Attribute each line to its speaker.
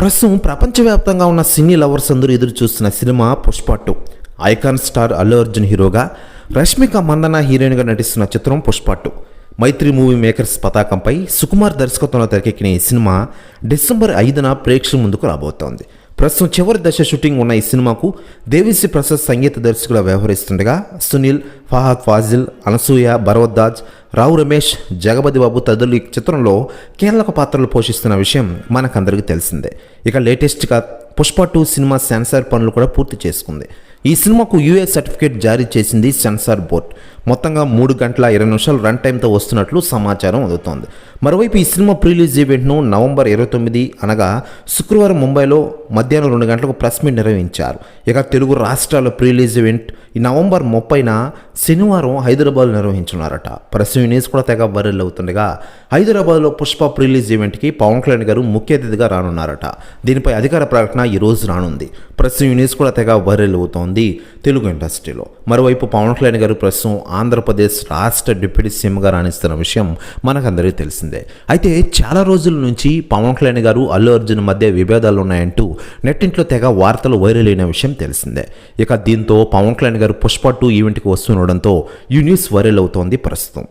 Speaker 1: ప్రస్తుతం ప్రపంచవ్యాప్తంగా ఉన్న సినీ లవర్స్ అందరూ ఎదురు చూస్తున్న cinema Pushpa two. Icon star Allu Arjun హీరోగా రష్మిక మందన హీరోయిన్గా నటిస్తున్న చిత్రం Pushpa two. Mythri movie makers పతాకంపై సుకుమార్ దర్శకత్వంలో తెరకెక్కిన ఈ సినిమా డిసెంబర్ ఐదున ప్రేక్షకుల ముందుకు రాబోతోంది. ప్రస్తుతం చివరి దశ షూటింగ్ ఉన్న ఈ సినిమాకు దేవిశ్రీ ప్రసాద్ సంగీత దర్శకుగా వ్యవహరిస్తుండగా సునీల్ ఫహాద్ ఫాజిల్ అనసూయ భరవద్దాజ్ రావు రమేష్ జగపతి బాబు తదితరులు ఈ చిత్రంలో కీలక పాత్రలు పోషిస్తున్న విషయం మనకందరికీ తెలిసిందే. ఇక లేటెస్ట్గా పుష్ప టూ సినిమా సెన్సార్ పనులు కూడా పూర్తి చేసుకుంది. ఈ సినిమాకు యూఏ సర్టిఫికేట్ జారీ చేసింది సెన్సార్ బోర్డ్. మొత్తంగా మూడు గంటల ఇరవై నిమిషాలు రన్ టైంతో వస్తున్నట్లు సమాచారం అందుతోంది. మరోవైపు ఈ సినిమా ప్రీలీజ్ ఈవెంట్ను నవంబర్ ఇరవై తొమ్మిది అనగా శుక్రవారం ముంబైలో మధ్యాహ్నం రెండు గంటలకు ప్రెస్ మీట్ నిర్వహించారు. ఇక తెలుగు రాష్ట్రాల ప్రీలీజ్ ఈవెంట్ ఈ నవంబర్ ముప్పైన శనివారం హైదరాబాద్ నిర్వహించున్నారట ప్రెస్ న్యూస్ కూడా తెగ వైరల్ అవుతుండగా హైదరాబాద్లో పుష్ప ప్రీలీజ్ ఈవెంట్కి పవన్ కళ్యాణ్ గారు ముఖ్య అతిథిగా రానున్నారట. దీనిపై అధికార ప్రకటన ఈ రోజు రానుంది. ప్రెస్ న్యూస్ కూడా తెగ వైరల్ అవుతోంది. ఉంది తెలుగు ఇండస్ట్రీలో. మరోవైపు పవన్ కళ్యాణ్ గారు ప్రస్తుతం ఆంధ్రప్రదేశ్ రాష్ట్ర డిప్యూటీ సీఎంగా రాణిస్తున్న విషయం మనకందరికీ తెలిసిందే. అయితే చాలా రోజుల నుంచి పవన్ కళ్యాణ్ గారు అల్లు అర్జున్ మధ్య విభేదాలు ఉన్నాయంటూ నెట్టింట్లో తెగ వార్తలు వైరల్ అయిన విషయం తెలిసిందే. ఇక దీంతో పవన్ కళ్యాణ్ గారు పుష్ప టూ ఈవెంట్కి వస్తుండడంతో ఈ న్యూస్ వైరల్ అవుతోంది ప్రస్తుతం.